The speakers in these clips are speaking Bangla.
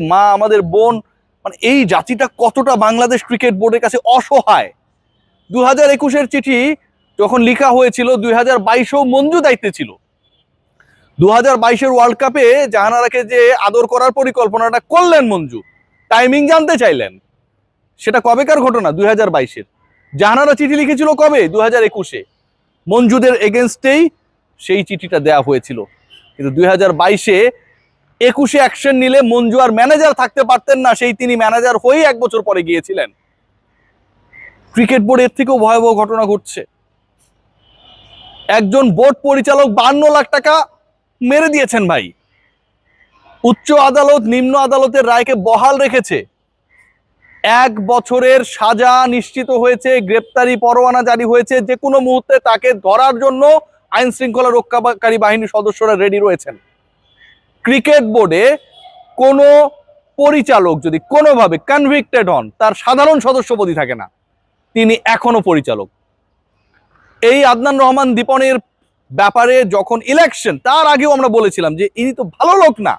মা, আমাদের বোন মানে এই জাতিটা কতটা বাংলাদেশ ক্রিকেট বোর্ডের কাছে অসহায়। দু হাজার একুশের চিঠি যখন লেখা হয়েছিল দুই হাজার বাইশেও মঞ্জু দায়িত্বে ছিল। দু হাজার বাইশের ওয়ার্ল্ড কাপে জাহানারাকে যে আদর করার পরিকল্পনাটা করলেন মঞ্জু টাইমিং জানতে চাইলেন। সেটা কবেকার ঘটনা? দুই হাজার বাইশের। জাহানারা চিঠি লিখেছিল কবে? দু হাজার একুশে। মঞ্জুদের এগেনস্টেই সেই চিঠিটা দেয়া হয়েছিল। কিন্তু দুই হাজার বাইশে একুশে অ্যাকশন নিলে মঞ্জু আর ম্যানেজার থাকতে পারতেন না, সেই তিনি ম্যানেজার হয়েই এক বছর পরে গিয়েছিলেন। ক্রিকেট বোর্ড এর থেকেও ভয়াবহ ঘটনা ঘটছে। একজন বোর্ড পরিচালক বান্ন লাখ টাকা মেরে দিয়েছেন ভাই। উচ্চ আদালত নিম্ন আদালতের রায়কে বহাল রেখেছে। এক বছরের সাজা নিশ্চিত হয়েছে, গ্রেপ্তারি পরোয়ানা জারি হয়েছে, যে কোনো মুহূর্তে তাকে ধরার জন্য আইন শৃঙ্খলা রক্ষাকারী বাহিনীর সদস্যরা রেডি রয়েছেন। ক্রিকেট বোর্ডে কোনো পরিচালক যদি কোনোভাবে কনভিক্টেড হন, তার সাধারণ সদস্যপদই থাকে না। তিনি এখনও পরিচালক। এই আদনান রহমান দীপনের ব্যাপারে যখন ইলেকশন তার আগেও আমরা বলেছিলাম যে ইনি তো ভালো লোক না।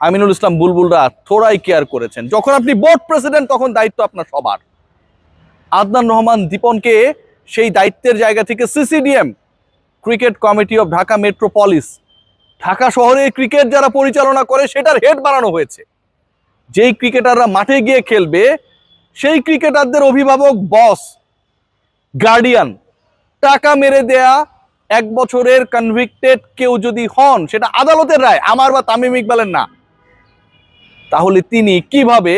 আমিনুল ইসলাম বুলবুলরা থোড়াই কেয়ার করেছেন। যখন আপনি বোর্ড প্রেসিডেন্ট তখন দায়িত্ব আপনার সবার। আদনান রহমান দীপনকে সেই দায়িত্বের জায়গা থেকে CCDM, cricket committee of Dhaka metropolis Dhaka শহরে ক্রিকেট যারা পরিচালনা করে, সেটার হেড বানানো হয়েছে। যেই ক্রিকেটাররা মাঠে গিয়ে খেলবে, সেই ক্রিকেটারদের অভিভাবক বস গার্ডিয়ান টাকা মেরে দেয়া, এক বছরের কনভিক্টেড কেউ যদি হন, সেটা আদালতের রায়, আমার বা তামিম ইকবালের না। তাহলে তিনি কীভাবে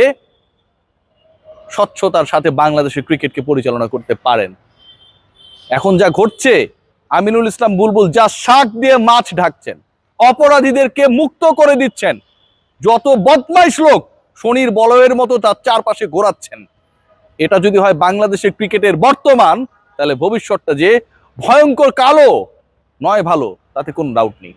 স্বচ্ছতার সাথে বাংলাদেশের ক্রিকেটকে পরিচালনা করতে পারেন? এখন যা ঘটছে, আমিনুল ইসলাম বুলবুল যা শাক দিয়ে মাছ ঢাকছেন। অপরাধীদেরকে মুক্ত করে দিচ্ছেন। যত বদমাইশ লোক শনির বলয়ের মতো তার চারপাশে ঘোরাচ্ছেন। এটা যদি হয় বাংলাদেশের ক্রিকেটের বর্তমান, তাহলে ভবিষ্যৎটা যে ভয়ঙ্কর কালো, নয় ভালো, তাতে কোনো ডাউট নেই।